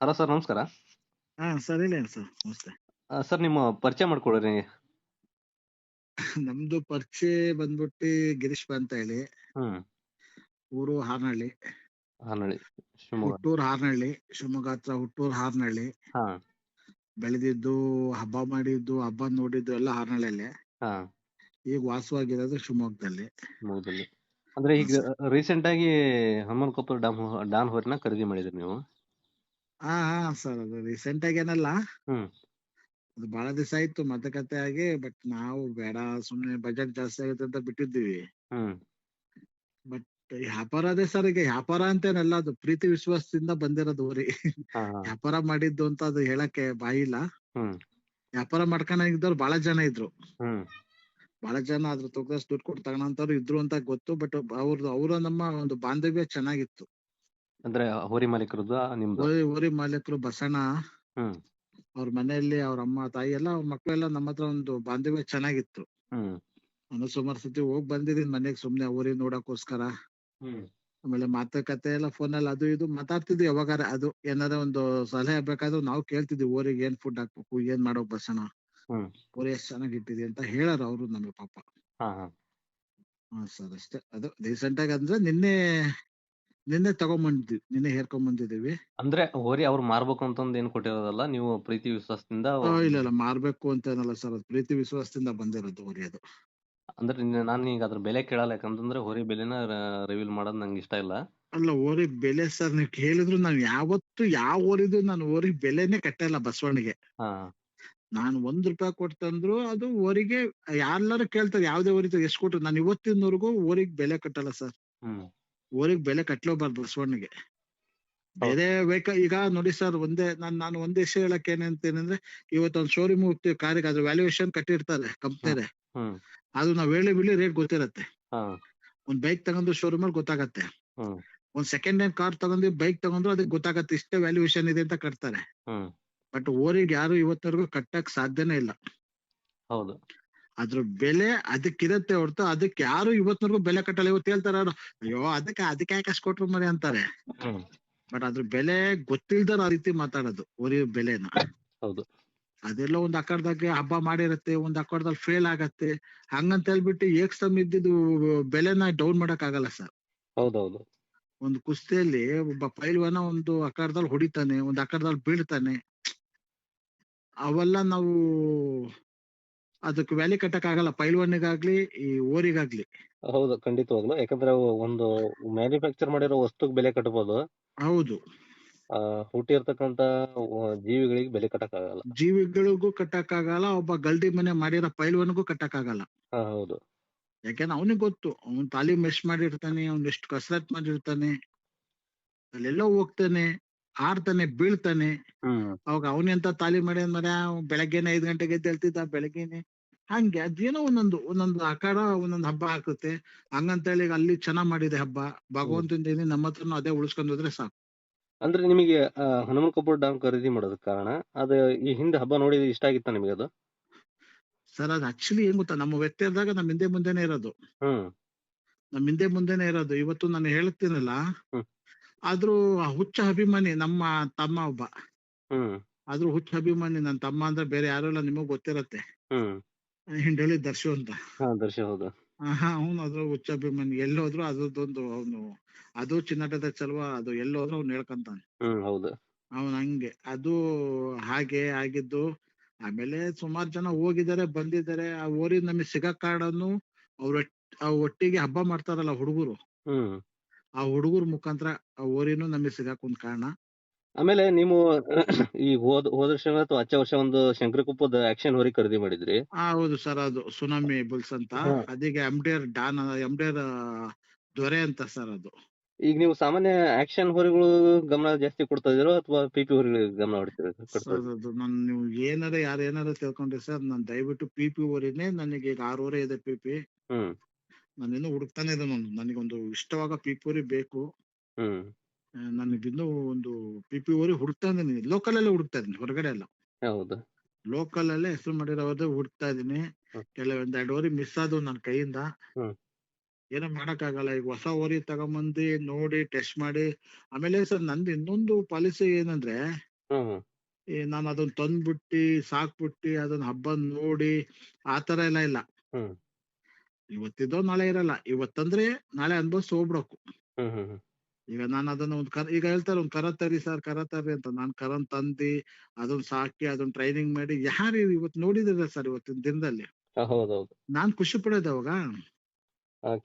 Hello sir ನಮಸ್ಕಾರ. ಹಾ sir ಇಲ್ಲ ಸರ್ ನಮಸ್ತೆ. ಆ, ಸರ್ ನಿಮ್ಮ ಪರಿಚಯ ಮಾಡ್ಕೊಡ್ರಿ ನಮ್ದು ಪರಿಚಯ ಬಂದ್ಬಿಟ್ಟು ಗಿರೀಶ್ ಅಂತ ಹೇಳಿ. ಹ್ಮ್. ಊರು ಹಾರ್ನಹಳ್ಳಿ ಹಾನಳ್ಳಿ ಶಿವಮೊಗ್ಗ. ಹುಟ್ಟೂರು ಹಾರ್ನಹಳ್ಳಿ ಶಿವಮೊಗ್ಗ ಹತ್ರ ಹುಟ್ಟೂರು ಹಾರ್ನಹಳ್ಳಿ ಹಾ. ಬೆಳೆದಿದ್ದು ಹಬ್ಬ ಮಾಡಿದ್ದು ಹಬ್ಬ ನೋಡಿದ್ದು ಎಲ್ಲ ಹಾರ್ನಹಳ್ಳಿಯಲ್ಲೇ ಹಾ. ಈಗ ವಾಸವಾಗಿರೋದು ಶಿವಮೊಗ್ಗದಲ್ಲಿ. ಶಿವಮೊಗ್ಗದಲ್ಲಿ. ಅಂದ್ರೆ ಈಗ ರೀಸೆಂಟ್ ಆಗಿ ಹನುಮನ್ ಕೊಪ್ಪ ಡಾನ್ ಹೋರಿನ ಖರೀದಿ ಮಾಡಿದ್ರಿ ನೀವು? ಹಾ ಹಾ ಸರ್ ಅದು ರೀಸೆಂಟ್ ಆಗಿ ಏನಲ್ಲ ಹ್ಮ್. ಅದು ಬಹಳ ದಿವಸ ಆಯ್ತು ಮಾತುಕತೆ ಆಗಿ ಬಟ್ ನಾವು ಬೇಡ ಸುಮ್ನೆ ಬಜೆಟ್ ಜಾಸ್ತಿ ಆಗುತ್ತೆ ಅಂತ ಬಿಟ್ಟಿದ್ದೀವಿ. ಹ್ಮ್. ಬಟ್ ವ್ಯಾಪಾರ ಅದೇ ಸರ್ ಈಗ ವ್ಯಾಪಾರ ಅಂತೇನಲ್ಲ ಅದು ಪ್ರೀತಿ ವಿಶ್ವಾಸದಿಂದ ಬಂದಿರೋದು ಊರಿ. ಹಾ ಹಾ. ವ್ಯಾಪಾರ ಮಾಡಿದ್ದು ಅಂತ ಅದು ಹೇಳಕ್ಕೆ ಬಾಯಿ ಇಲ್ಲ. ಹ್ಮ್. ವ್ಯಾಪಾರ ಮಾಡ್ಕೊಂಡಿದ್ದವ್ರು ಬಹಳ ಜನ ಇದ್ರು. ಹ್ಮ್. ಬಹಳ ಜನ ಅದ್ರ ತೂಕದಷ್ಟು ದುಡ್ಡು ಕೊಟ್ಟು ತಗೊಳಂತವ್ರು ಇದ್ರು ಅಂತ ಗೊತ್ತು ಬಟ್ ಅವ್ರದ್ದು ಅವರ ನಮ್ಮ ಒಂದು ಬಾಂಧವ್ಯ ಚೆನ್ನಾಗಿತ್ತು. ಅಂದ್ರೆ ಹೋರಿ ಮಾಲೀಕರದ್ದು ನಿಮ್ದು? ಹೋರಿ ಹೋರಿ ಮಾಲೀಕರು ಬಸಣ್ಣ ಹ್ಮ್. ಅವ್ರ ಮನೆಯಲ್ಲಿ ಅವ್ರ ಅಮ್ಮ ತಾಯಿ ಎಲ್ಲ ಅವ್ರ ಮಕ್ಕಳೆಲ್ಲ ನಮ್ಮ ಹತ್ರ ಒಂದು ಬಾಂಧವ್ಯ ಚೆನ್ನಾಗಿತ್ತು. ಹ್ಮ್. ನಾನು ಸುಮಾರು ಸತಿ ಹೋಗ್ ಬಂದಿದ್ದೀನಿ ಮನೆಗ್ ಸುಮ್ನೆ ಊರಿ ನೋಡಕ್ಕೋಸ್ಕರ ಹ್ಮ್. ಆಮೇಲೆ ಮಾತುಕತೆ ಎಲ್ಲ ಫೋನಲ್ಲಿ ಅದು ಇದು ಮಾತಾಡ್ತಿದ್ವಿ ಯಾವಾಗಾರ ಅದು. ಏನಾರ ಒಂದು ಸಲಹೆ ಬೇಕಾದ್ರೂ ನಾವು ಕೇಳ್ತಿದ್ವಿ ಊರಿಗೆ ಏನ್ ಫುಡ್ ಹಾಕ್ಬೇಕು ಏನ್ ಮಾಡೋಕ್ ಬಸಣ್ಣ? ಹ್ಮ್. ಊರಿ ಎಷ್ಟ್ ಚೆನ್ನಾಗಿ ಇಟ್ಟಿದೆ ಅಂತ ಹೇಳಾರ ಅವರು ನಮ್ಗೆ ಪಾಪ. ಹಾ ಹಾ. ಹಾ ಸರ್ ಅಷ್ಟೇ. ಅದು ರೀಸೆಂಟ್ ಆಗಿ ಅಂದ್ರೆ ನಿನ್ನೆ ನಿನ್ನೆ ತಗೊಂಬಂದಿದ್ವಿ ನಿನ್ನೆ ಹೇರ್ಕೊಂಡ್ ಬಂದಿದೀವಿ ಅಂದ್ರೆ ಹೋರಿ ಅವ್ರು ಮಾರ್ಬೇಕು ಅಂತಂದ್ ಏನ್ ಕೊಟ್ಟಿರೋದಲ್ಲ ನೀವು ಪ್ರೀತಿ ವಿಶ್ವಾಸದಿಂದ ಆ, ಇಲ್ಲ ಇಲ್ಲ ಮಾರ್ಬೇಕು ಅಂತ ಏನಲ್ಲ ಸರ್ ಅದು ಪ್ರೀತಿ ವಿಶ್ವಾಸದಿಂದ ಬಂದಿರೋದು ಹೋರಿ ಅದು. ಅಂದ್ರೆ ನಿನ್ನೆ ನಾನು ಈಗ ಅದ್ರ ಬೆಲೆ ಕೇಳಲ್ಲ ಯಾಕಂತಂದ್ರೆ ಹೋರಿ ಬೆಲೆನ ರಿವೀಲ್ ಮಾಡೋದ್ ನಂಗೆ ಇಷ್ಟ ಇಲ್ಲ. ಅಲ್ಲ ಓರಿ ಬೆಲೆ ಸರ್ ನೀವು ಕೇಳಿದ್ರು ನಾನು ಯಾವತ್ತು ಯಾವ ಓರಿದು ನಾನು ಓರಿ ಬೆಲೆನೇ ಕಟ್ಟಲ್ಲ ಬಸವಣ್ಣಿಗೆ. ಹಾ. ನಾನು ಒಂದ್ ರೂಪಾಯಿ ಕೊಟ್ಟಂದ್ರು ಅದು ಓರಿಗೆ ಯಾರ್ಲಾರು ಕೇಳ್ತಾರೆ ಯಾವ್ದೇ ಹೋರಿ ಎಷ್ಟು ಕೊಟ್ಟರು ನಾನು ಇವತ್ತಿನವರೆಗೂ ಓರಿಗೆ ಬೆಲೆ ಕಟ್ಟಲ್ಲ ಸರ್. ಹ್ಮ್. ಊರಿಗೆ ಬೆಲೆ ಕಟ್ಲೋಬಾರ್ದು ಬಸವಣ್ಣಿಗೆ ಬೇರೆ ವೆಹಿಕಲ್ ಈಗ ನೋಡಿ ಸರ್ ಒಂದೇ ನಾನ್ ನಾನು ಒಂದ್ ವಿಷಯ ಹೇಳಕ್ ಏನಂತೇನಂದ್ರೆ ಇವತ್ತೊಂದು ಶೋರೂಮ್ ಹೋಗ್ತೀವಿ ಕಾರಿಗೆ ಅದ್ರ ವ್ಯಾಲ್ಯೂಯೇಷನ್ ಕಟ್ಟಿರ್ತಾರೆ ಕಂಪ್ನಿಯರೆ ಹ್ಮ್ ಅದು ನಾವ್ ಹೇಳಿ ಬಿಳಿ ರೇಟ್ ಗೊತ್ತಿರತ್ತೆ. ಒಂದ್ ಬೈಕ್ ತಗೊಂಡ್ರು ಶೋರೂಮ್ ಅಲ್ಲಿ ಗೊತ್ತಾಗತ್ತೆ. ಒಂದ್ ಸೆಕೆಂಡ್ ಹ್ಯಾಂಡ್ ಕಾರ್ ತಗೊಂಡು ಬೈಕ್ ತಗೊಂಡ್ರು ಅದಕ್ಕೆ ಗೊತ್ತಾಗತ್ತೆ ಇಷ್ಟೇ ವ್ಯಾಲ್ಯೂಯೇಷನ್ ಇದೆ ಅಂತ ಕಟ್ತಾರೆ. ಬಟ್ ಓರಿಗೆ ಯಾರು ಇವತ್ತವರೆಗೂ ಕಟ್ಟಕ್ ಸಾಧ್ಯನೇ ಇಲ್ಲ. ಹೌದು. ಅದ್ರ ಬೆಲೆ ಅದಕ್ಕಿರತ್ತೆ ಹೊರತು ಅದಕ್ಕೆ ಯಾರು ಇವತ್ತಿನವರೆಗೂ ಬೆಲೆ ಕಟ್ಟಲ್ಲ. ಇವತ್ತು ಹೇಳ್ತಾರ ಅಯ್ಯೋ ಅದಕ್ಕೆ ಅದಕ್ಕೆ ಯಾಕೆ ಅಷ್ಟು ಕೊಟ್ರು ಮರಿ ಅಂತಾರೆ. ಬಟ್ ಅದ್ರ ಬೆಲೆ ಗೊತ್ತಿಲ್ದರ ಆ ರೀತಿ ಮಾತಾಡೋದು ಒರಿ ಬೆಲೆನ. ಹೌದು. ಅದೆಲ್ಲ ಒಂದ್ ಅಕ್ಕಡ್ದಾಗ ಹಬ್ಬ ಮಾಡಿರತ್ತೆ ಒಂದ್ ಅಕ್ಕಡ್ದಲ್ಲಿ ಫೇಲ್ ಆಗತ್ತೆ. ಹಂಗಂತ ಹೇಳ್ಬಿಟ್ಟು ಏಕ್ಸಮ್ ಇದ್ದಿದ್ದು ಬೆಲೆನ ಡೌನ್ ಮಾಡಕ್ ಆಗಲ್ಲ ಸರ್. ಹೌದೌದು. ಒಂದು ಕುಸ್ತಿಯಲ್ಲಿ ಒಬ್ಬ ಪೈಲ್ವಾನ ಒಂದು ಅಖಾಡದಲ್ಲಿ ಹೊಡಿತಾನೆ ಒಂದ್ ಅಖಾಡದಲ್ಲಿ ಬೀಳ್ತಾನೆ. ಅವೆಲ್ಲ ನಾವು ಅದಕ್ಕೆ ವ್ಯಾಲಿ ಕಟ್ಟಕ್ ಆಗಲ್ಲ ಪೈಲ್ವಾನಿಗಾಗ್ಲಿ ಈ ಓರಿಗಾಗ್ಲಿ. ಹೌದು ಖಂಡಿತವಾಗ್ಲು ಯಾಕಂದ್ರೆ ಅವು ಒಂದು ಮ್ಯಾನುಫ್ಯಾಕ್ಚರ್ ಮಾಡಿರೋ ವಸ್ತುಗ್ ಬೆಲೆ ಕಟ್ಟಬಹುದು ಹೌದು. ಆ ಹುಟ್ಟಿರ್ತಕ್ಕಂತ ಜೀವಿಗಳಿಗೆ ಬೆಲೆ ಕಟ್ಟಕ್ಕಾಗಲ್ಲ. ಜೀವಿಗಳಿಗೂ ಕಟ್ಟಕ್ ಆಗಲ್ಲ ಒಬ್ಬ ಗಲ್ಡಿ ಮನೆ ಮಾಡಿರೋ ಪೈಲ್ವಾನಿಗೂ ಕಟ್ಟಕ್ ಆಗಲ್ಲ ಹಾ ಹೌದು. ಯಾಕಂದ್ರೆ ಅವನಿಗೆ ಗೊತ್ತು ಅವ್ನ್ ತಾಲೀಮ್ ಎಷ್ಟ್ ಮಾಡಿರ್ತಾನೆ ಅವ್ನ್ ಎಷ್ಟು ಕಸರತ್ ಮಾಡಿರ್ತಾನೆ ಅಲ್ಲೆಲ್ಲೋ ಹೋಗ್ತಾನೆ ಆರ್ತಾನೆ ಬೀಳ್ತಾನೆ. ಅವಾಗ ಅವನೆಂತ ತಾಲಿ ಮಾಡ್ಯಾನ ಮರ ಬೆಳಗ್ಗೆನೆ ಐದ್ ಗಂಟೆಗೆ ಎದ್ದು ಹೇಳ್ತಿದ್ದ ಬೆಳಗ್ಗೆನೆ ಹಂಗೆ ಅದೇನೋ ಒಂದೊಂದು ಒಂದೊಂದು ಆಕಾರ ಒಂದೊಂದು ಹಬ್ಬ ಹಾಕುತ್ತೆ. ಹಂಗಂತ ಹೇಳಿ ಅಲ್ಲಿ ಚೆನ್ನಾಗ್ ಮಾಡಿದೆ ಹಬ್ಬ. ಭಗವಂತನ ಏನಿ ನಮ್ಮ ಹತ್ರನು ಅದೇ ಉಳಿಸ್ಕೊಂಡ್ ಹೋದ್ರೆ ಸಾಕು. ಅಂದ್ರೆ ನಿಮಗೆ ಹನುಮನ್ ಕಪೂರ್ ಡ್ಯಾಮ್ ಖರೀದಿ ಮಾಡೋದಕ್ಕೆ ಕಾರಣ? ಅದು ಈ ಹಿಂದೆ ಹಬ್ಬ ನೋಡಿ ಇಷ್ಟ ಆಗಿತ್ತ ನಿಮಗೆ ಅದು? ಸರ್ ಅದು ಆಕ್ಚುಲಿ ಏನ್ ಗೊತ್ತಾ? ನಮ್ಮ ಇದ್ದಾಗ ನಮ್ಮ ಹಿಂದೆ ಮುಂದೆನೆ ಇರೋದು. ಹ್ಮ್. ನಮ್ಮ ಹಿಂದೆ ಮುಂದೆನೆ ಇರೋದು. ಇವತ್ತು ನಾನು ಹೇಳ್ತೀನಲ್ಲ. ಆದ್ರೂ ಹುಚ್ಚ ಅಭಿಮಾನಿ ನಮ್ಮ ತಮ್ಮ ಒಬ್ಬ. ಹ್ಮ್. ಆದ್ರೂ ಹುಚ್ಚ ಅಭಿಮಾನಿ ನನ್ನ ತಮ್ಮ ಅಂದ್ರೆ ಬೇರೆ ಯಾರು ಇಲ್ಲ ನಿಮಗ್ ಗೊತ್ತಿರತ್ತೆ. ಹಿಂಡಳಿ ದರ್ಶು ಅಂತ. ಹಾ ದರ್ಶಿ ಹೌದು. ಹಾ ಅವ್ನು ಅದ್ರ ಉಚ್ಚಾಭಿಮಾನಿ ಎಲ್ಲೋದ್ರು ಅದ್ರದ್ದೊಂದು ಅವನು ಅದು ಚಿನ್ನಾಟದ ಚಲುವ ಅದು ಎಲ್ಲೋದ್ರು ಅವ್ನು ಹೇಳ್ಕಂತಾನೆ. ಹ್ಮ್ ಹೌದು. ಅವನ್ ಹಂಗೆ. ಅದು ಹಾಗೆ ಆಗಿದ್ದು ಆಮೇಲೆ ಸುಮಾರು ಜನ ಹೋಗಿದ್ದಾರೆ ಬಂದಿದ್ದಾರೆ. ಆ ಊರಿ ನಮಗೆ ಸಿಗಕ್ ಕಾರಣನು ಅವ್ರ ಆ ಒಟ್ಟಿಗೆ ಹಬ್ಬ ಮಾಡ್ತಾರಲ್ಲ ಹುಡುಗರು. ಹ್ಮ್. ಆ ಹುಡುಗರ ಮುಖಾಂತರ ಆ ಊರಿನೂ ನಮಗೆ ಸಿಗಕ್ ಒಂದ್ ಕಾರಣ. ಆಮೇಲೆ ನೀವು ಈ ಹೋದ ಹೋದ ವರ್ಷ ಅಥವಾ ಹಚ್ಚ ವರ್ಷ ಒಂದು ಶಂಕರಕುಪ್ಪದ ಆಕ್ಷನ್ ಹೋರಿ ಖರೀದಿ ಮಾಡಿದ್ರಿ? ಆ ಹೌದು ಸರ್ ಅದು ಸುನಾಮಿ ಬುಲ್ಸ್ ಅಂತ. ಹಾ. ಅದೀಗ ಎಂಡೇರ್ ಡಾನ್ ಎಂಡೇರ್ ದೊರೆ ಅಂತ ಸರ್ ಅದು. ಈಗ ನೀವು ಸಾಮಾನ್ಯ ಆಕ್ಷನ್ ಹೋರಿಗಳು ಗಮನ ಜಾಸ್ತಿ ಕೊಡ್ತಾ ಇದೀರೋ ಅಥವಾ ಪಿ ಪಿ ಹೋರಿಗಳಿಗೆ ಗಮನ ಕೊಡ್ತಾ ಸರ್ ಅದು ನಾನು ನೀವು ಏನಾರ ಯಾರು ಏನಾರ ತಿಳ್ಕೊಂಡ್ರಿ ಸರ್ ನಾನು ದಯವಿಟ್ಟು ಪಿ ಪಿ ನನಗೆ ಈಗ ಆರೂವರೆ ಇದೆ ಪಿ ಪಿ ಹ್ಮ್. ನಾನು ಇನ್ನು ಹುಡುಕ್ತಾನೆ ಇದ್ದೇನೆ ಒಂದು ನನಗೊಂದು ಇಷ್ಟವಾಗ ಪಿ ಪಿ ಬೇಕು. ಹ್ಮ್. ನನಗಿನ್ನೂ ಒಂದು ಪಿ ಪಿ ಓರಿ ಹುಡುಕ್ತಾ ಇದ್ದೀನಿ. ಲೋಕಲ್ ಅಲ್ಲೇ ಹುಡುಕ್ತಾ ಇದ್ದೀನಿ ಹೊರಗಡೆ ಅಲ್ಲ. ಹೌದು. ಲೋಕಲ್ ಅಲ್ಲೇ ಹೆಸರು ಮಾಡಿರೋದೇ ಹುಡುಕ್ತಾ ಇದ್ದೀನಿ. ಕೆಲವೊಂದ್ ಎರಡು ಓರಿ ಮಿಸ್ ಆದವು ನನ್ನ ಕೈಯಿಂದ. ಏನೋ ಮಾಡಕ್ಕಾಗಲ್ಲ. ಈಗ ಹೊಸ ಓರಿ ತಗೊಂಬಂದಿ ನೋಡಿ ಟೆಸ್ಟ್ ಮಾಡಿ. ಆಮೇಲೆ ಸರ್ ನಂದು ಇನ್ನೊಂದು ಪಾಲಿಸಿ ಏನಂದ್ರೆ ನಾನು ಅದನ್ನ ತಂದ್ಬಿಟ್ಟಿ ಸಾಕ್ಬಿಟ್ಟಿ ಅದನ್ನ ಹಬ್ಬ ನೋಡಿ ಆತರ ಎಲ್ಲ ಇಲ್ಲ. ಇವತ್ತಿದ್ದೋ ನಾಳೆ ಇರಲ್ಲ. ಇವತ್ತಂದ್ರೆ ನಾಳೆ ಅನ್ಭವಿಸಿ ಹೋಗ್ಬಿಡಕು ಈಗ ನಾನು ಅದನ್ನ ಒಂದು ಕರ ಈಗ ಹೇಳ್ತಾರೆ ಒಂದು ಕರ ತರಿ ಸರ್ ಕರ ತರಿ ಅಂತ. ನಾನ್ ಕರನ್ ತಂದಿ ಅದನ್ನ ಸಾಕಿ ಅದನ್ನ ಟ್ರೈನಿಂಗ್ ಮಾಡಿ ಯಾರು ಇವತ್ತು ನೋಡಿದಿರ ಸರ್ ಇವತ್ತಿನ ದಿನದಲ್ಲಿ. ಹೌದೌದು. ನಾನ್ ಖುಷಿ ಪಡೋದು ಅವಾಗ.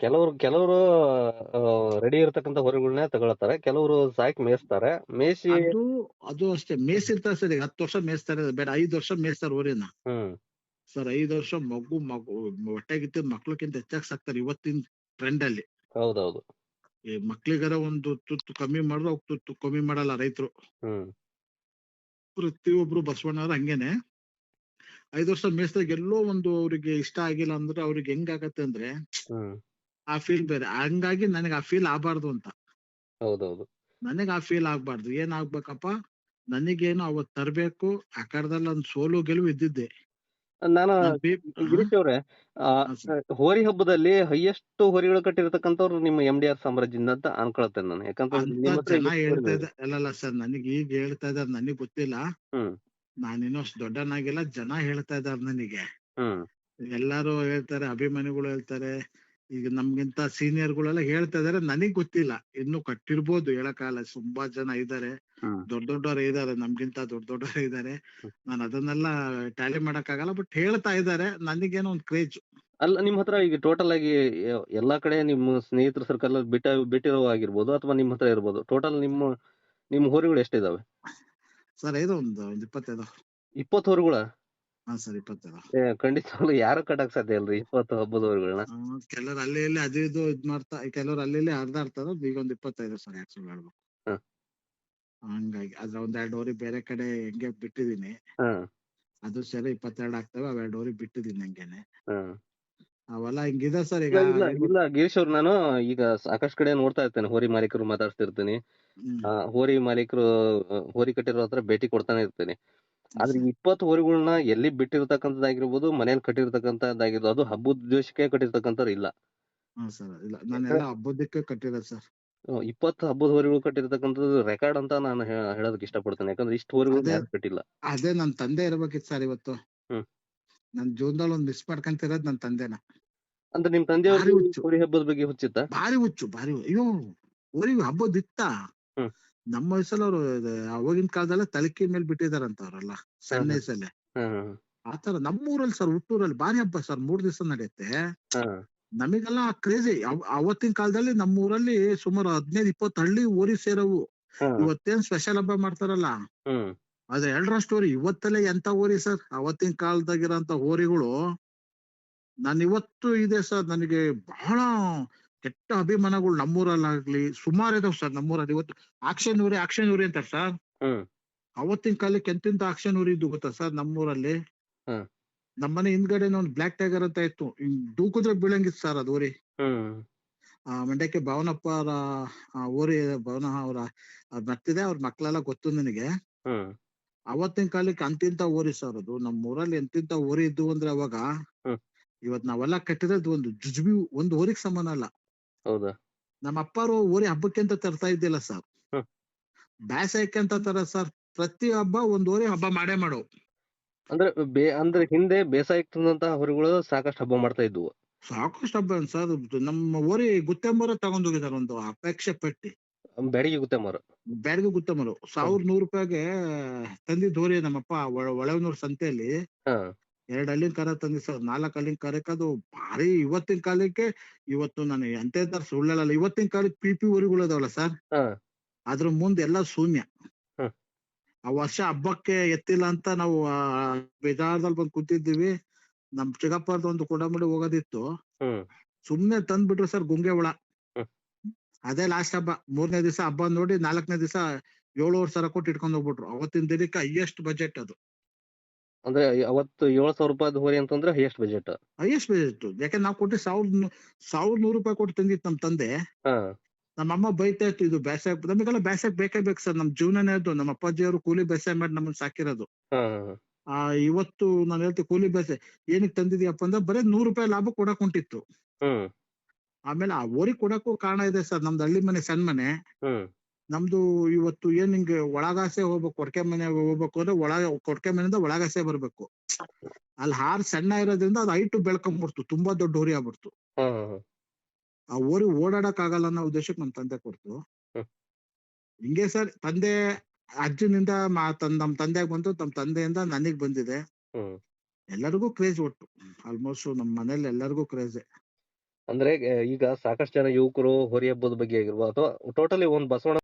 ಕೆಲವರು ಕೆಲವ್ರು ರೆಡಿ ಇರ್ತಕ್ಕಂತ ಹೊರಗಳನ್ನೇ ತಗೊಳ್ತಾರೆ. ಕೆಲವರು ಸಾಕಿ ಮೇಯಿಸ್ತಾರೆ. ಮೇಸಿ ಅದು ಅದು ಅಷ್ಟೇ. ಮೇಸಿರ್ತಾರೆ ಸರ್ ಈಗ ಹತ್ತು ವರ್ಷ ಮೇಯಿಸ್ತಾರೆ. ಬೇಡ ಐದು ವರ್ಷ ಮೇಯಿಸ್ತಾರೆ ಊರಿನ. ಸರ್ ಐದು ವರ್ಷ ಮಗು ಮಗು ಹೊಟ್ಟೆಗಿದ್ದ ಮಕ್ಳಕ್ಕಿಂತ ಹೆಚ್ಚಾಗಿ ಸಾಕ್ತಾರೆ ಇವತ್ತಿನ ಟ್ರೆಂಡ್ ಅಲ್ಲಿ. ಹೌದೌದು. ಈ ಮಕ್ಳಿಗಾರ ಒಂದು ತುತ್ತು ಕಮ್ಮಿ ಮಾಡಿದ್ರೆ ಅವ್ ತುತ್ತು ಕಮ್ಮಿ ಮಾಡಲ್ಲ ರೈತರು. ಪ್ರತಿಯೊಬ್ರು ಬಸವಣ್ಣವ್ರ ಹಂಗೇನೆ. ಐದ್ ವರ್ಷ ಮೇಯಿಸಿದಾಗ ಎಲ್ಲೋ ಒಂದು ಅವ್ರಿಗೆ ಇಷ್ಟ ಆಗಿಲ್ಲ ಅಂದ್ರೆ ಅವ್ರಿಗೆ ಹೆಂಗಾಗತ್ತೆ ಅಂದ್ರೆ ಆ ಫೀಲ್ ಬೇರೆ. ಹಂಗಾಗಿ ನನಗೆ ಆ ಫೀಲ್ ಆಗ್ಬಾರ್ದು ಅಂತ. ಹೌದೌದು. ನನಗೆ ಆ ಫೀಲ್ ಆಗ್ಬಾರ್ದು. ಏನ್ ಆಗ್ಬೇಕಪ್ಪ? ನನಗೇನು ಅವತ್ ತರ್ಬೇಕು? ಆ ಕಡದಲ್ಲಿ ಒಂದ್ ಸೋಲು ಗೆಲುವು ಇದ್ದಿದ್ದೆ. ನಾನು ಗಿರೀಶ್ ಅವ್ರೆ ಹೋರಿ ಹಬ್ಬದಲ್ಲಿ ಹೈಯೆಸ್ಟ್ ಹೋರಿಗಳು ಕಟ್ಟಿರ್ತಕ್ಕಂಥವ್ರು ನಿಮ್ಮ ಎಂ ಡಿ ಆರ್ ಸಾಮ್ರಾಜ್ಯದಿಂದ ಅಂತ ಅನ್ಕೊಳ್ತೇನೆ ನಾನು. ಯಾಕಂದ್ರೆ ಅಲ್ಲಲ್ಲ ಸರ್ ನನಗೆ ಈಗ ಹೇಳ್ತಾ ಇದಾರೆ ನನಗೆ ಗೊತ್ತಿಲ್ಲ. ಹ್ಮ್. ನಾನಿನ್ನೂ ಅಷ್ಟು ದೊಡ್ಡನಾಗಿಲ್ಲ ಜನ ಹೇಳ್ತಾ ಇದಾರೆ ನನಗೆ. ಎಲ್ಲಾರು ಹೇಳ್ತಾರೆ ಅಭಿಮಾನಿಗಳು ಹೇಳ್ತಾರೆ. ಈಗ ನಮ್ಗಿಂತ ಸೀನಿಯರ್ ಗಳೆಲ್ಲ ಹೇಳ್ತಾ ಇದಾರೆ ನನಗ್ ಗೊತ್ತಿಲ್ಲ. ಇನ್ನು ಕಟ್ಟಿರ್ಬೋದು ಹೇಳಕ್ಕಾಗಲ್ಲ. ತುಂಬಾ ಜನ ಇದಾರೆ. ದೊಡ್ಡ ದೊಡ್ಡವ್ರು ಇದಾರೆ. ನಮ್ಗಿಂತ ದೊಡ್ಡ ದೊಡ್ಡವ್ರು ಇದಾರೆ. ನಾನು ಅದನ್ನೆಲ್ಲ ಟ್ಯಾಲಿ ಆಗಲ್ಲ ಬಟ್ ಹೇಳ್ತಾ ಇದಾರೆ. ನನಗೇನೋ ಒಂದ್ ಕ್ರೇಜ್ ಅಲ್ಲ ನಿಮ್ ಹತ್ರ ಈಗ ಟೋಟಲ್ ಆಗಿ ಎಲ್ಲಾ ಕಡೆ ನಿಮ್ಮ ಸ್ನೇಹಿತರ ಸರ್ಕಲ್ ಬಿಟ್ಟ ಬಿಟ್ಟಿರೋ ಆಗಿರ್ಬೋದು ಅಥವಾ ನಿಮ್ ಹತ್ರ ಇರ್ಬೋದು? ಟೋಟಲ್ ನಿಮ್ಮ ನಿಮ್ ಹೋರಿಗಳು ಎಷ್ಟಿದಾವೆ? ಸರ್ ಇದು ಒಂದು ಒಂದ್ ಇಪ್ಪತ್ತೈದು. ಇಪ್ಪತ್ತು ಹೋರಿಗಳ? ಹಾ ಸರ್ ಇಪ್ಪತ್ತೈದು ಏ, ಖಂಡಿತವಾಗ್ಲೂ ಯಾರು ಕಟ್ಟಕ್ ಸಾಧ್ಯ ಇಲ್ರಿ? ಇಪ್ಪತ್ತು ಹಬ್ಬದವರೆಗಳನ್ನ ಕೆಲವ್ರು ಅಲ್ಲಿ ಇಲ್ಲಿ ಅದು ಇದು ಇದ್ ಮಾಡ್ತಾ ಕೆಲವ್ರು ಅಲ್ಲಿ ಇಲ್ಲಿ ಹರಿದಾಡ್ತಾರ ಈಗ ಒಂದ್ ಇಪ್ಪತ್ತೈದು ಸರ್ ಆಕ್ಚುಲಿ ಹೇಳ್ಬೇಕು? ಹ. ಹಂಗಾಗಿ ಅದ್ರ ಒಂದ್ ಎರಡು ಓರಿ ಬೇರೆ ಕಡೆ ಹೆಂಗೆ ಬಿಟ್ಟಿದೀನಿ ಹಾ. ಅದು ಸರಿ ಇಪ್ಪತ್ತೆರಡು ಆಗ್ತವೆ ಅವ್ ಎರಡು ಓರಿ ಬಿಟ್ಟಿದೀನಿ ಹಂಗೇನೆ. ಹಾ. ಅವೆಲ್ಲ ಹಿಂಗಿದೆ ಸರ್ ಈಗ ಇಲ್ಲ ಇಲ್ಲ ಗಿರೀಶ್ ಅವ್ರು ನಾನು ಈಗ ಸಾಕಷ್ಟು ಕಡೆ ನೋಡ್ತಾ ಇರ್ತೇನೆ ಹೋರಿ ಮಾಲೀಕರು ಮಾತಾಡ್ತಿರ್ತೀನಿ ಹ್ಮ್. ಆ, ಹೋರಿ ಮಾಲೀಕರು ಆ, ಹೋರಿ ಕಟ್ಟಿರೋ ಹತ್ರ ಭೇಟಿ ಕೊಡ್ತಾನೆ ಇರ್ತೀನಿ. ಆದ್ರೆ. ಇಪ್ಪತ್ತು ಹೋರಿಗಳನ್ನ ಎಲ್ಲಿ ಬಿಟ್ಟಿರ್ತಕ್ಕಂಥದ್ದಾಗಿರ್ಬೋದು ಮನೇಲಿ ಕಟ್ಟಿರ್ತಕ್ಕಂಥದ್ದಾಗಿರ್ಬೋದು ಅದು ಹಬ್ಬದ ಉದ್ದೇಶಕ್ಕೆ ಕಟ್ಟಿರ್ತಕ್ಕಂಥವ್ರು ಇಲ್ಲ. ಹ್ಮ್ ಸರ್ ಇಲ್ಲ. ನಾನೆಲ್ಲ ಹಬ್ಬದಕ್ಕೆ ಕಟ್ಟಿರೋದು ಸರ್. ಇಪ್ಪತ್ತು ಹಬ್ಬದ ಹೋರಿಗಳು ಕಟ್ಟಿರ್ತಕ್ಕಂಥದ್ದು ರೆಕಾರ್ಡ್ ಅಂತ ನಾನು ಹೇಳೋದಕ್ಕೆ ಇಷ್ಟಪಡ್ತೇನೆ. ಯಾಕಂದ್ರೆ ಇಷ್ಟು ಹೋರಿಗಳು ಯಾರು ಕಟ್ಟಿಲ್ಲ. ಅದೇ ನನ್ ತಂದೆ ಇರ್ಬೇಕಿತ್ತು ಸರ್ ಇವತ್ತು. ಹ್ಮ್. ನನ್ ಜೀವನದಲ್ಲಿ ಒಂದ್ ಮಿಸ್ ಮಾಡ್ಕೊಂತಿರೋದ್ ನನ್ ತಂದೆನ. ಅಂದ್ರೆ ನಿಮ್ ತಂದೆಯವರು. ಹೋರಿ ಹಬ್ಬದ ಬಗ್ಗೆ ಹುಚ್ಚಿತ್ತ? ಭಾರಿ ಹುಚ್ಚು ಭಾರಿ ಅಯ್ಯೋ ಊರಿಗೆ ಹಬ್ಬದಿತ್ತ? ಹ್ಮ್. ನಮ್ಮ ವಯಸ್ಸಲ್ಲಿ ಅವರು ಅವಾಗಿನ ಕಾಲದಲ್ಲ ತಲಕಿ ಮೇಲೆ ಬಿಟ್ಟಿದಾರಂತ ಅವ್ರಲ್ಲ ಸಣ್ಣ ವಯಸ್ಸಲ್ಲಿ. ಆತರ ನಮ್ಮೂರಲ್ಲಿ ಸರ್ ಹುಟ್ಟೂರಲ್ಲಿ ಭಾರಿ ಹಬ್ಬ ಸರ್ ಮೂರ್ ದಿವಸ ನಡೆಯುತ್ತೆ ನಮಗೆಲ್ಲ ಕ್ರೇಜಿ ಅವತ್ತಿನ ಕಾಲದಲ್ಲಿ ನಮ್ಮೂರಲ್ಲಿ ಸುಮಾರು ಹದಿನೈದು ಇಪ್ಪತ್ತು ಹಳ್ಳಿ ಊರಿ ಸೇರವು. ಇವತ್ತೇನ್ ಸ್ಪೆಷಲ್ ಹಬ್ಬ ಮಾಡ್ತಾರಲ್ಲ? ಅದ್ರ ಎರಡರ ಸ್ಟೋರಿ ಇವತ್ತಲ್ಲೇ ಎಂತ ಹೋರಿ ಸರ್? ಅವತ್ತಿನ ಕಾಲದಾಗಿರೋಂತ ಹೋರಿಗಳು ನಾನು ಇವತ್ತು ಇದೆ ಸರ್ ನನಗೆ ಬಹಳ ಕೆಟ್ಟ ಅಭಿಮಾನಗಳು ನಮ್ಮೂರಲ್ಲಾಗ್ಲಿ ಸುಮಾರು ಇದಾವ್ ಸರ್ ನಮ್ಮೂರಲ್ಲಿ. ಇವತ್ತು ಆಕ್ಷನ್ ಊರಿ ಆಕ್ಷನ್ ಊರಿ ಅಂತ ಸರ್ ಅವತ್ತಿನ ಕಾಲಕ್ಕೆ ಎಂತೆಂತ ಆಕ್ಷನ್ ಊರಿ ಇದ್ದು ಗೊತ್ತಾ ಸರ್ ನಮ್ಮೂರಲ್ಲಿ. ನಮ್ಮನೆ ಹಿಂದ್ಗಡೆ ಒಂದು ಬ್ಲಾಕ್ ಟೈಗರ್ ಅಂತ ಇತ್ತು. ಡೂಕುದ್ರೆ ಬೀಳಂಗಿತ್ತು ಸರ್ ಅದು ಊರಿ. ಮಂಡ್ಯಕ್ಕೆ ಭವನಪ್ಪ ಅವರ ಊರಿ ಭವನ ಅವರ ಬರ್ತಿದೆ ಅವ್ರ ಮಕ್ಳೆಲ್ಲ ಗೊತ್ತು ನನಗೆ. ಅವತ್ತಿನ ಕಾಲಕ್ಕೆ ಅಂತಿಂತ ಊರಿ ಸರ್ ಅದು. ನಮ್ಮ ಊರಲ್ಲಿ ಎಂತಿಂತ ಊರಿ ಇದ್ದು ಅಂದ್ರೆ ಅವಾಗ. ಇವತ್ ನಾವೆಲ್ಲ ಕಟ್ಟಿರೋದು ಒಂದು ಜುಜುಬಿ ಒಂದು ಊರಿಗೆ ಸಮಾನ ಅಲ್ಲ. ಹೌದಾ? ನಮ್ಮ ಅಪ್ಪರು ಊರಿ ಹಬ್ಬಕ್ಕೆ ಅಂತ ತರ್ತಾ ಇದ್ದಿಲ್ಲ ಸರ್ ಹ್ಮ್. ಬ್ಯಾಸಕ್ಕೆ ಅಂತ ತರ ಸರ್ ಪ್ರತಿ ಹಬ್ಬ ಒಂದ್ ಊರಿ ಹಬ್ಬ ಮಾಡೇ ಮಾಡೋ ಅಂದ್ರೆ ಬೇ ಅಂದ್ರೆ ಹಿಂದೆ ಬೇಸಾಯಕ್ಕೆ ತಂದಂತ ಹೊರಗಳು ಸಾಕಷ್ಟು ಹಬ್ಬ ಮಾಡ್ತಾ ಇದ್ವು. ಸಾಕಷ್ಟು ಹಬ್ಬ ಸರ್ ನಮ್ಮ ಊರಿ ಗುತ್ತೆಂಬರ ತಗೊಂಡ್ ಹೋಗಿದಾರೆ ಒಂದು ಅಪೇಕ್ಷೆ ಪಟ್ಟಿ. ಬೆಡಗಿ ಗುತ್ತೆಮರ ಮಾರು ಬ್ಯಾಡಗಿ ಸಾವಿರ ಸಾವಿರದ ನೂರು ರೂಪಾಯಿಗೆ ತಂದಿದ್ದು ನಮ್ಮಪ್ಪ ಒಳ- ಒಳವನೂರ್ ಸಂತೆಯಲ್ಲಿ. ಹಾ. ಎರಡ್ ಅಲಿಂಕಾರ ಕರ ತಂದಿ ಸರ್ ನಾಲ್ಕ್ ಅಲಿಂಕಾರಕ್ಕೆ ಕರಕ್ಕೆ ಅದು ಭಾರಿ ಇವತ್ತಿನ ಕಾಲಕ್ಕೆ ಇವತ್ತು ನಾನು ಎಂತ ಸುಳ್ಳಲ್ಲ ಇವತ್ತಿನ ಕಾಲಕ್ಕೆ ಪಿ ಪಿ ಊರಿಗಳು ಅದಾವಲ್ಲ ಸರ್? ಅದ್ರ ಮುಂದೆ ಎಲ್ಲ ಶೂನ್ಯ. ಆ ವರ್ಷ ಹಬ್ಬಕ್ಕೆ ಎತ್ತಿಲ್ಲ ಅಂತ ನಾವು ಬೇಜಾರದಲ್ಲಿ ಬಂದು ಕೂತಿದ್ದೀವಿ. ನಮ್ ಚಿಕ್ಕಪ್ಪದ ಒಂದು ಕೊಡಮಡಿ ಹೋಗೋದಿತ್ತು. ಸುಮ್ನೆ ತಂದ್ಬಿಟ್ರು ಸರ್ ಗುಂಗೆ ಹುಳ ಅದೇ ಲಾಸ್ಟ್ ಹಬ್ಬ. ಮೂರನೇ ದಿವಸ ಹಬ್ಬ ನೋಡಿ ನಾಲ್ಕನೇ ದಿವಸ ಏಳುವರೆ ಸಾವಿರ ಕೊಟ್ಟು ಇಟ್ಕೊಂಡು ಹೋಗ್ಬಿಟ್ರು. ಅವತ್ತಿನ ದಿನಕ್ಕೆ ಹೈಯೆಸ್ಟ್ ಬಜೆಟ್ ಅದು. ಅಂದ್ರೆ ಅವತ್ತು ಏಳು ಸಾವಿರ ರೂಪಾಯಿ ಹೋರಿ ಅಂತಂದ್ರೆ ಹೈಯೆಸ್ಟ್ ಬಜೆಟ್ ಹೈಯೆಸ್ಟ್ ಬಜೆಟ್ ಯಾಕಂದ್ರೆ ನಾವು ಕೊಟ್ಟು ಸಾವಿರದ ಸಾವಿರದ ನೂರು ರೂಪಾಯಿ ಕೊಟ್ಟು ತಂದಿತ್ತು ನಮ್ ತಂದೆ. ಹಾ. ನಮ್ಮ ಅಮ್ಮ ಬೈತಾ ಇತ್ತು ಇದು ಬೇಸಾಯ ನಮಗೆಲ್ಲ ಬೇಸಾಯ ಬೇಕೇ ಬೇಕು ಸರ್ ನಮ್ ಜೀವನನೇ ಅದು. ನಮ್ಮ ಅಪ್ಪಾಜಿಯವರು ಕೂಲಿ ಬೇಸಾಯ ಮಾಡಿ ನಮ್ಮನ್ನ ಸಾಕಿರೋದು. ಹಾ ಆ ಇವತ್ತು ನಾನು ಹೇಳ್ತೀನಿ ಕೂಲಿ ಬೇಸಾಯ ಏನಕ್ಕೆ ತಂದಿದ್ಯಪ್ಪ ಅಂದ್ರೆ ಬರೀ ನೂರು ರೂಪಾಯಿ ಲಾಭ ಕೊಡಕ್ ಹೊಂಟಿತ್ತು ಆಮೇಲೆ ಆ ಓರಿ ಕೊಡಕ್ಕೂ ಕಾರಣ ಇದೆ ಸರ್ ನಮ್ದು ಹಳ್ಳಿ ಮನೆ ಸಣ್ಣ ಮನೆ. ನಮ್ದು ಇವತ್ತು ಏನ್ ಹಿಂಗೆ ಒಳಗಾಸೆ ಹೋಗ್ಬೇಕು ಕೊಡ್ಕೆ ಮನೆ ಹೋಗ್ಬೇಕು ಅಂದ್ರೆ ಒಳಗ ಕೊಡ್ಕೆ ಮನೆಯಿಂದ ಒಳಗಾಸೆ ಬರ್ಬೇಕು. ಅಲ್ಲಿ ಹಾರ್ ಸಣ್ಣ ಇರೋದ್ರಿಂದ ಅದು ಹೈಟ್ ಬೆಳ್ಕೊಂಡ್ಬಿಡ್ತು ತುಂಬಾ ದೊಡ್ಡ ಹೋರಿ ಆಗ್ಬಿಡ್ತು. ಆ ಹೋರಿ ಓಡಾಡಕ್ ಆಗಲ್ಲ ಅನ್ನೋ ಉದ್ದೇಶಕ್ಕೆ ನಮ್ ತಂದೆ ಕೊಡ್ತು. ಹಿಂಗೆ ಸರ್ ತಂದೆ ಅಜ್ಜನಿಂದ ನಮ್ ತಂದೆಗ್ ಬಂತು ತಮ್ ತಂದೆಯಿಂದ ನನಗ್ ಬಂದಿದೆ. ಎಲ್ಲರಿಗೂ ಕ್ರೇಜ್ ಒಟ್ಟು ಆಲ್ಮೋಸ್ಟ್ ನಮ್ ಮನೇಲಿ ಎಲ್ಲರಿಗೂ ಕ್ರೇಜ್. ಅಂದ್ರೆ ಈಗ ಸಾಕಷ್ಟು ಜನ ಯುವಕರು ಹೊರಿ ಹಬ್ಬದ ಬಗ್ಗೆ ಆಗಿರ್ಬೋದು ಅಥವಾ ಟೋಟಲಿ ಒಂದ್ ಬಸವಣ್ಣ